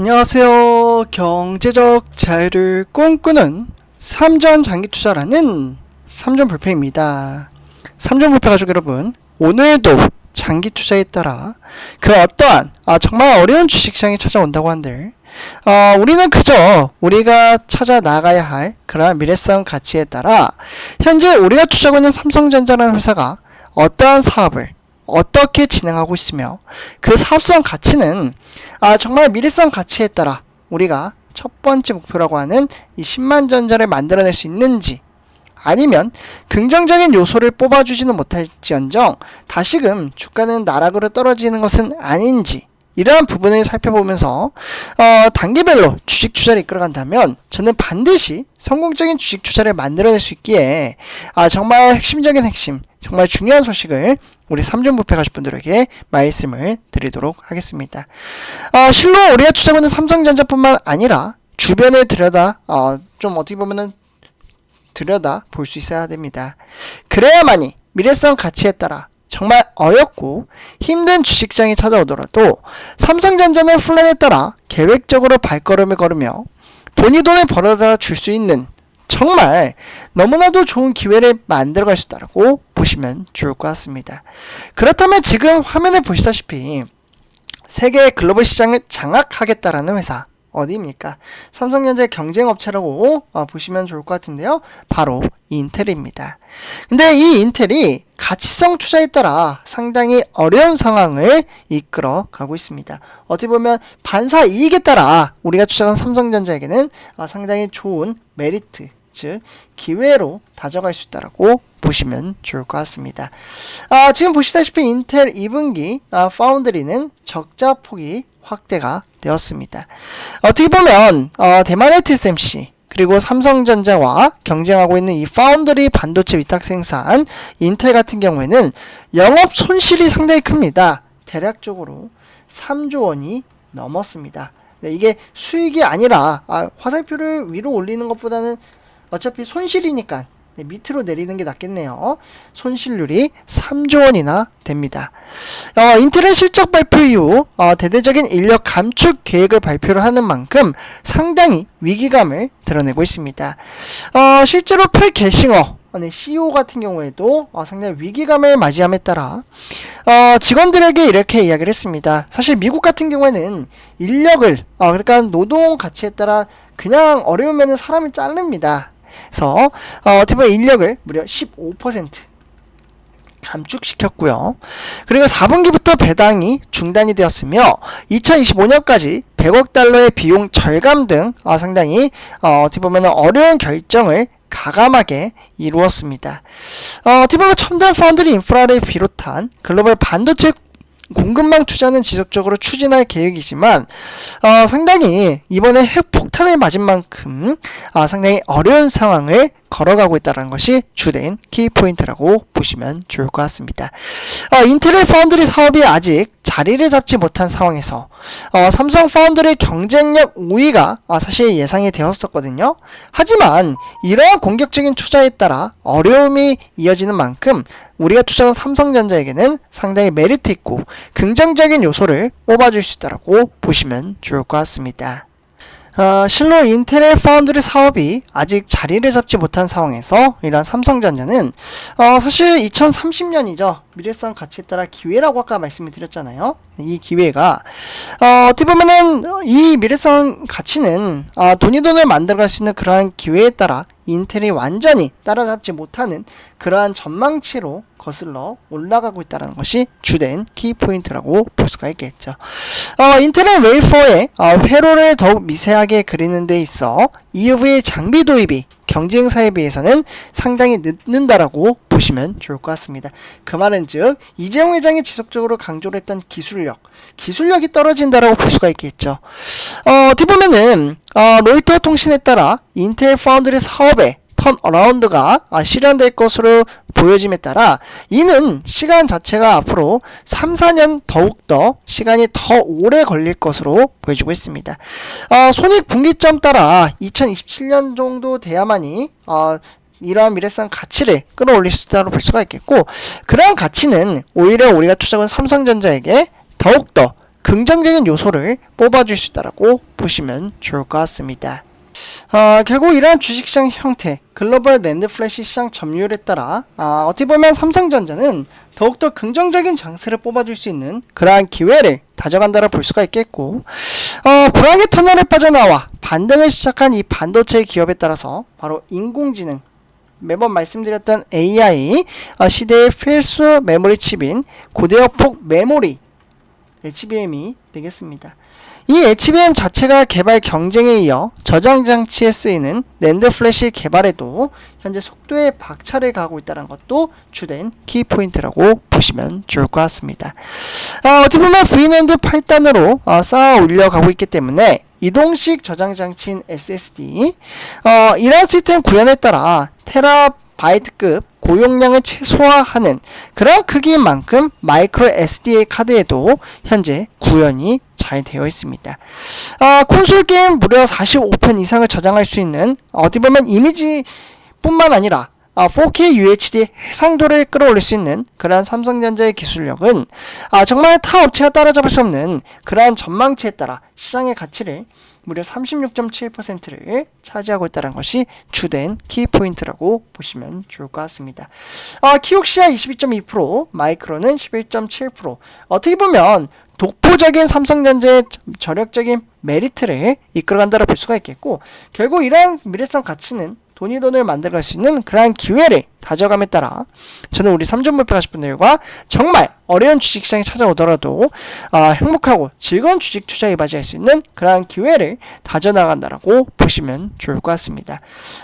안녕하세요. 경제적 자유를 꿈꾸는 삼전 장기 투자라는 삼전 불패입니다. 삼전 불패 가족 여러분, 오늘도 장기 투자에 따라 그 어떠한 아, 정말 어려운 주식시장이 찾아온다고 한들 어, 우리는 그저 우리가 찾아 나가야 할 그러한 미래성 가치에 따라 현재 우리가 투자하고 있는 삼성전자라는 회사가 어떠한 사업을 어떻게 진행하고 있으며 그 사업성 가치는 아, 정말 미래성 가치에 따라 우리가 첫 번째 목표라고 하는 이 10만 전자를 만들어낼 수 있는지 아니면 긍정적인 요소를 뽑아주지는 못할지언정 다시금 주가는 나락으로 떨어지는 것은 아닌지 이러한 부분을 살펴보면서 어, 단계별로 주식 투자를 이끌어간다면 저는 반드시 성공적인 주식 투자를 만들어낼 수 있기에 아, 정말 핵심적인 핵심 정말 중요한 소식을 우리 삼중 부패 가족분들에게 말씀을 드리도록 하겠습니다. 어, 실로 우리가 투자하는 삼성전자뿐만 아니라 주변에 들여다 어, 좀 어떻게 보면은 들여다 볼 수 있어야 됩니다. 그래야만이 미래성 가치에 따라 정말 어렵고 힘든 주식장이 찾아오더라도 삼성전자는 플랜에 따라 계획적으로 발걸음을 걸으며 돈이 돈을 벌어다 줄 수 있는 정말 너무나도 좋은 기회를 만들어 갈 수 있다고 보시면 좋을 것 같습니다. 그렇다면 지금 화면에 보시다시피 세계 글로벌 시장을 장악하겠다라는 회사 어디입니까? 삼성전자의 경쟁 업체라고 어, 보시면 좋을 것 같은데요. 바로 인텔입니다. 근데 이 인텔이 가치성 투자에 따라 상당히 어려운 상황을 이끌어 가고 있습니다. 어떻게 보면 반사 이익에 따라 우리가 투자한 삼성전자에게는 어, 상당히 좋은 메리트, 즉 기회로 다져갈 수 있다라고 보시면 좋을 것 같습니다. 아, 지금 보시다시피 인텔 2분기 아, 파운드리는 적자 폭이 확대가 되었습니다. 어떻게 보면 어, 대만의 TSMC 그리고 삼성전자와 경쟁하고 있는 이 파운드리 반도체 위탁 생산 인텔 같은 경우에는 영업 손실이 상당히 큽니다. 대략적으로 3조 원이 넘었습니다. 네, 이게 수익이 아니라 아, 화살표를 위로 올리는 것보다는 어차피 손실이니까 네, 밑으로 내리는 게 낫겠네요. 손실률이 3조 원이나 됩니다. 어, 인텔은 실적 발표 이후 어, 대대적인 인력 감축 계획을 발표를 하는 만큼 상당히 위기감을 드러내고 있습니다. 어, 실제로 펠 게싱어 네, CEO 같은 경우에도 어, 상당히 위기감을 맞이함에 따라 어, 직원들에게 이렇게 이야기를 했습니다. 사실 미국 같은 경우에는 인력을 어, 그러니까 노동 가치에 따라 그냥 어려우면 사람을 자릅니다. 그래서 어, 어떻게 보면 인력을 무려 15% 감축시켰고요. 그리고 4분기부터 배당이 중단이 되었으며 2025년까지 100억 달러의 비용 절감 등 어, 상당히 어, 어떻게 보면 어려운 결정을 가감하게 이루었습니다. 어, 어떻게 보면 첨단 파운드리 인프라를 비롯한 글로벌 반도체 공급망 투자는 지속적으로 추진할 계획이지만 어, 상당히 이번에 핵폭탄을 맞은 만큼 어, 상당히 어려운 상황을 걸어가고 있다는 것이 주된 키포인트라고 보시면 좋을 것 같습니다. 어, 인텔의 파운드리 사업이 아직 자리를 잡지 못한 상황에서 어, 삼성 파운드리 경쟁력 우위가 어, 사실 예상이 되었었거든요. 하지만 이러한 공격적인 투자에 따라 어려움이 이어지는 만큼 우리가 투자한 삼성전자에게는 상당히 메리트 있고 긍정적인 요소를 뽑아줄 수 있다고 보시면 좋을 것 같습니다. 어, 실로 인텔의 파운드리 사업이 아직 자리를 잡지 못한 상황에서 이러한 삼성전자는 어, 사실 2030년이죠. 미래성 가치에 따라 기회라고 아까 말씀을 드렸잖아요. 이 기회가 어, 어떻게 보면은 이 미래성 가치는 어, 돈이 돈을 만들어갈 수 있는 그러한 기회에 따라 인텔이 완전히 따라잡지 못하는 그러한 전망치로 거슬러 올라가고 있다는 것이 주된 키포인트라고 볼 수가 있겠죠. 어, 인텔은 웨이퍼의 어, 회로를 더욱 미세하게 그리는 데 있어 EUV 장비 도입이 경쟁사에 비해서는 상당히 늦는다라고 보시면 좋을 것 같습니다. 그 말은 즉 이재용 회장이 지속적으로 강조를 했던 기술력, 기술력이 떨어진다라고 볼 수가 있겠죠. 어, 어떻게 보면은 어, 로이터 통신에 따라 인텔 파운드리 사업에 턴어라운드가 아, 실현될 것으로 보여짐에 따라 이는 시간 자체가 앞으로 3, 4년 더욱더 시간이 더 오래 걸릴 것으로 보여지고 있습니다. 어, 손익 분기점 따라 2027년 정도 돼야만이 어, 이러한 미래성 가치를 끌어올릴 수 있다고 볼 수가 있겠고 그러한 가치는 오히려 우리가 투자한 삼성전자에게 더욱더 긍정적인 요소를 뽑아줄 수 있다라고 보시면 좋을 것 같습니다. 어, 결국 이러한 주식시장 형태, 글로벌 랜드 플래시 시장 점유율에 따라 아, 어떻게 보면 삼성전자는 더욱더 긍정적인 장세를 뽑아줄 수 있는 그러한 기회를 다져간다라 볼 수가 있겠고 어, 불황의 터널을 빠져나와 반등을 시작한 이 반도체 기업에 따라서 바로 인공지능 매번 말씀드렸던 AI 어, 시대의 필수 메모리 칩인 고대역폭 메모리 HBM이 되겠습니다. 이 HBM 자체가 개발 경쟁에 이어 저장 장치에 쓰이는 낸드 플래시 개발에도 현재 속도의 박차를 가하고 있다는 것도 주된 키 포인트라고 보시면 좋을 것 같습니다. 어, 어떻게 보면 V낸드 8단으로 어, 쌓아 올려가고 있기 때문에 이동식 저장 장치인 SSD 어, 이러한 시스템 구현에 따라 테라바이트급 고용량을 최소화하는 그런 크기인 만큼 마이크로 SDA 카드에도 현재 구현이 잘 되어 있습니다. 아, 콘솔 게임 무려 45편 이상을 저장할 수 있는 어디 보면 이미지 뿐만 아니라 아, 4K UHD 해상도를 끌어올릴 수 있는 그러한 삼성전자의 기술력은 아, 정말 타 업체가 따라잡을 수 없는 그러한 전망치에 따라 시장의 가치를 무려 36.7%를 차지하고 있다는 것이 주된 키포인트라고 보시면 좋을 것 같습니다. 아, 키옥시아 22.2%, 마이크로는 11.7%. 어떻게 보면 독보적인 삼성전자의 저력적인 메리트를 이끌어간다고 볼 수가 있겠고 결국 이러한 미래성 가치는 돈이 돈을 만들어갈 수 있는 그러한 기회를 다져감에 따라 저는 우리 삼전 목표 가실 분들과 정말 어려운 주식시장이 찾아오더라도 아, 행복하고 즐거운 주식 투자에 맞이할 수 있는 그러한 기회를 다져나간다라고 보시면 좋을 것 같습니다.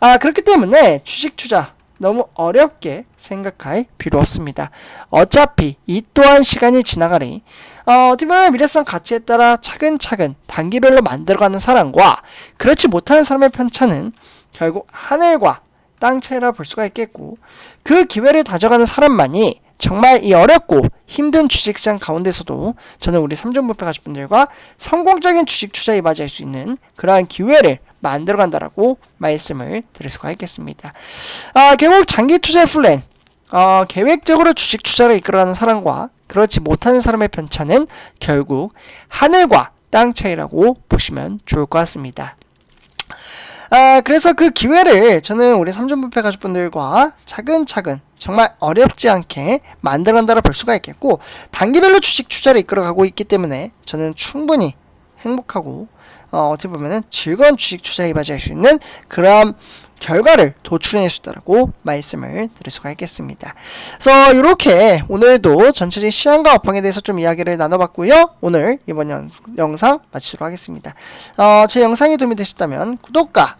아, 그렇기 때문에 주식 투자 너무 어렵게 생각할 필요 없습니다. 어차피 이 또한 시간이 지나가니 어, 어떻게 보면 미래성 가치에 따라 차근차근 단계별로 만들어가는 사람과 그렇지 못하는 사람의 편차는 결국 하늘과 땅 차이라 볼 수가 있겠고 그 기회를 다져가는 사람만이 정말 이 어렵고 힘든 주식시장 가운데서도 저는 우리 삼종 목표 가족분들과 성공적인 주식 투자에 맞이할 수 있는 그러한 기회를 만들어 간다라고 말씀을 드릴 수가 있겠습니다. 아, 결국 장기 투자의 플랜, 어, 계획적으로 주식 투자를 이끌어가는 사람과 그렇지 못하는 사람의 편차는 결국 하늘과 땅 차이라고 보시면 좋을 것 같습니다. 아, 그래서 그 기회를 저는 우리 삼존부패 가족분들과 차근차근 정말 어렵지 않게 만들어간다고 볼 수가 있겠고 단기별로 주식 투자를 이끌어가고 있기 때문에 저는 충분히 행복하고 어, 어떻게 보면은 즐거운 주식 투자에 맞이할 수 있는 그런 결과를 도출해낼 수 있다고 말씀을 드릴 수가 있겠습니다. 그래서 이렇게 오늘도 전체적인 시황과 업황에 대해서 좀 이야기를 나눠봤고요. 오늘 이번 영, 영상 마치도록 하겠습니다. 어, 제 영상이 도움이 되셨다면 구독과